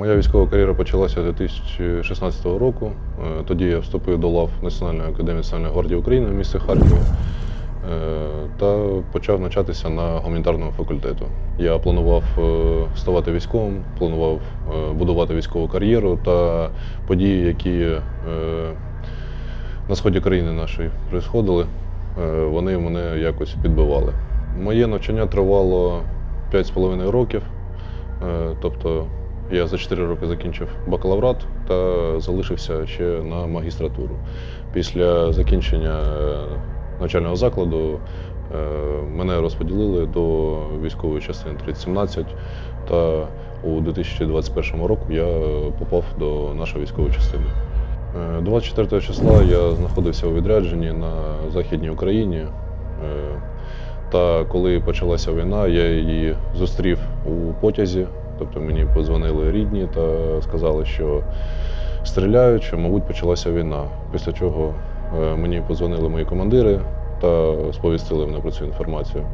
Моя військова кар'єра почалася 2016 року. Е, Тоді я вступив до лав Національної академії Національної гвардії України в місті Харкові е, та почав навчатися на гуманітарному факультету. Я планував е, ставати військовим, планував будувати військову кар'єру та події, які на сході країни нашої происходили, вони мене якось підбивали. Моє навчання тривало 5,5 років. Тобто я за 4 роки закінчив бакалаврат та залишився ще на магістратуру. Після закінчення е, навчального закладу е, мене розподілили до військової частини 3017 та у 2021 року я попав до нашої військової частини. Е, 24 числа я знаходився у відрядженні на Західній Україні. Е, Та коли почалася війна, я її зустрів у потязі. Тобто мені подзвонили рідні та сказали, що стріляють, що, мабуть, почалася війна. Після чого е, мені подзвонили мої командири та сповістили мене про цю інформацію.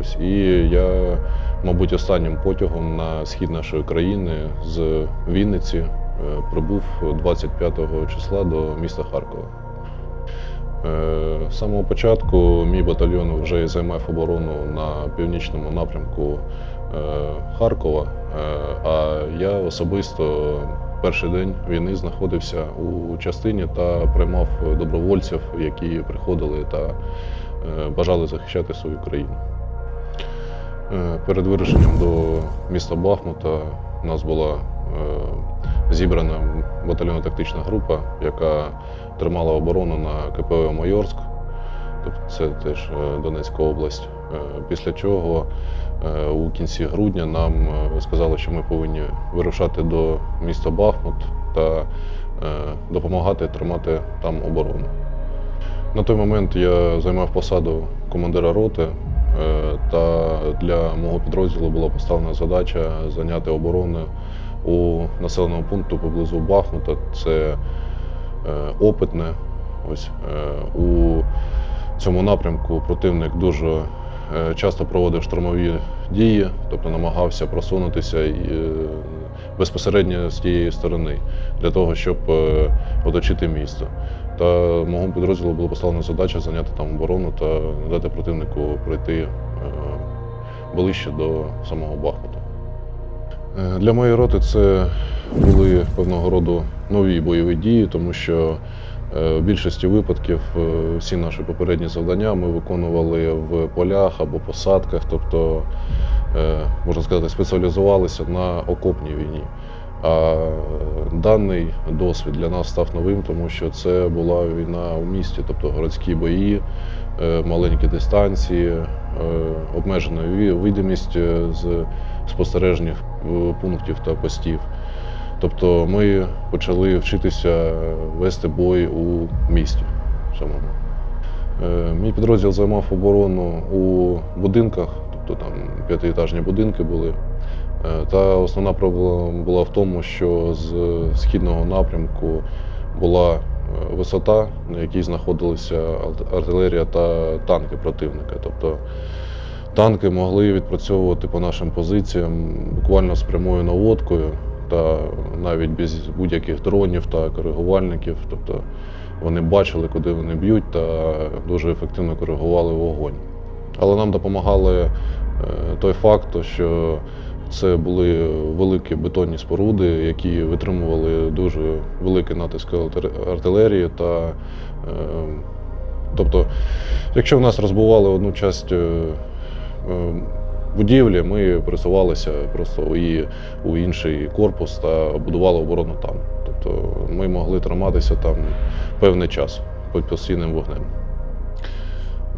Ось і я, мабуть, останнім потягом на схід нашої країни з Вінниці е, прибув 25 числа до міста Харкова. Е, З самого початку мій батальйон вже займав оборону на північному напрямку Харкова, а я особисто перший день війни знаходився у частині та приймав добровольців, які приходили та е, бажали захищати свою країну. Е, Перед вирушенням до міста Бахмута у нас була е, зібрана батальйонно-тактична група, яка тримала оборону на КПО Майорськ, тобто це теж е, Донецька область. Е, Після чого е, у кінці грудня нам е, сказали, що ми повинні вирушати до міста Бахмут та допомагати тримати там оборону. На той момент я займав посаду командира роти, та для мого підрозділу була поставлена задача зайняти оборону у населеному пункту поблизу Бахмута. Це опитне. Ось у цьому напрямку противник дуже часто проводив штурмові дії, тобто намагався просунутися е, безпосередньо з тієї сторони для того, щоб е, оточити місто. Та мого підрозділу було поставлена задача зайняти там оборону та не дати противнику пройти е, ближче до самого Бахмута. Е, Для моєї роти це були певного роду нові бойові дії, тому що е, в більшості випадків е, всі наші попередні завдання ми виконували в полях або посадках, тобто, е, можна сказати, спеціалізувалися на окопній війні. А даний досвід для нас став новим, тому що це була війна у місті, тобто городські бої, е, маленькі дистанції, е, обмежена видимість е, з спостережних е, пунктів та постів. Тобто ми почали вчитися вести бой у місті самому. Е, Мій підрозділ займав оборону у будинках, тобто там п'ятиетажні будинки були. Е, Та основна проблема була в тому, що з східного напрямку була е, висота, на якій знаходилися артилерія та танки противника. Тобто танки могли відпрацьовувати по нашим позиціям буквально з прямою наводкою та навіть без будь-яких дронів та коригувальників. Тобто вони бачили, куди вони б'ють, та дуже ефективно коригували вогонь. Але нам допомагали е, той факт, що це були великі бетонні споруди, які витримували дуже великий натиск артилерії. Та, е, тобто, якщо в нас розбивали одну частину е, будівлі, ми пересувалися просто її, у інший корпус та будували оборону там. Тобто ми могли триматися там певний час під постійним вогнем.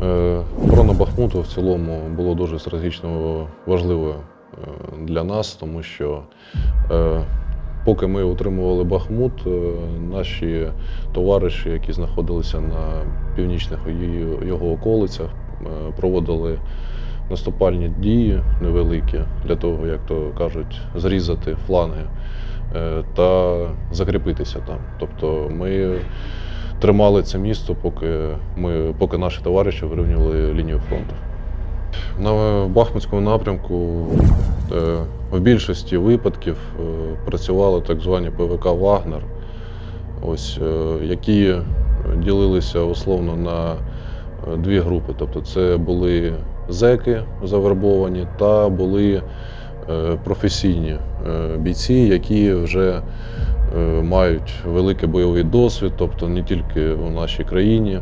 Е, Оборона Бахмуту в цілому було дуже стратегічно важливою е, для нас, тому що е, поки ми утримували Бахмут, наші товариші, які знаходилися на північних його околицях, проводили наступальні дії невеликі для того, як то кажуть, зрізати фланги е, та закріпитися там. Тобто ми тримали це місто, поки, ми, поки наші товариші вирівнювали лінію фронту. На Бахмутському напрямку е, в більшості випадків е, працювали так звані ПВК Вагнер, ось, які ділилися условно на дві групи. Тобто це були зеки завербовані та були е, професійні е, бійці, які вже е, мають великий бойовий досвід, тобто не тільки у нашій країні.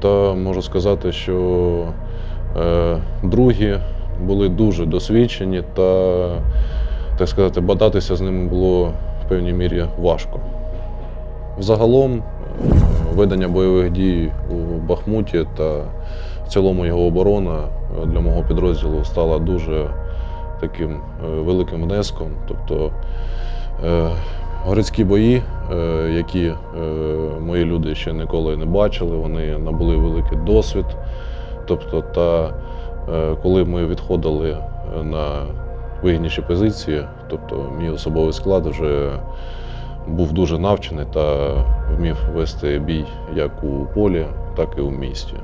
Та можу сказати, що другі були дуже досвідчені та, так сказати, бодатися з ними було в певній мірі важко. Взагалом, ведення бойових дій у Бахмуті та в цілому його оборона е, для мого підрозділу стала дуже таким е, великим внеском. Тобто е, городські бої, які мої люди ще ніколи не бачили, вони набули великий досвід. Тобто, та коли ми відходили на вигідніші позиції, тобто мій особовий склад вже був дуже навчений та вмів вести бій як у полі, так і у місті.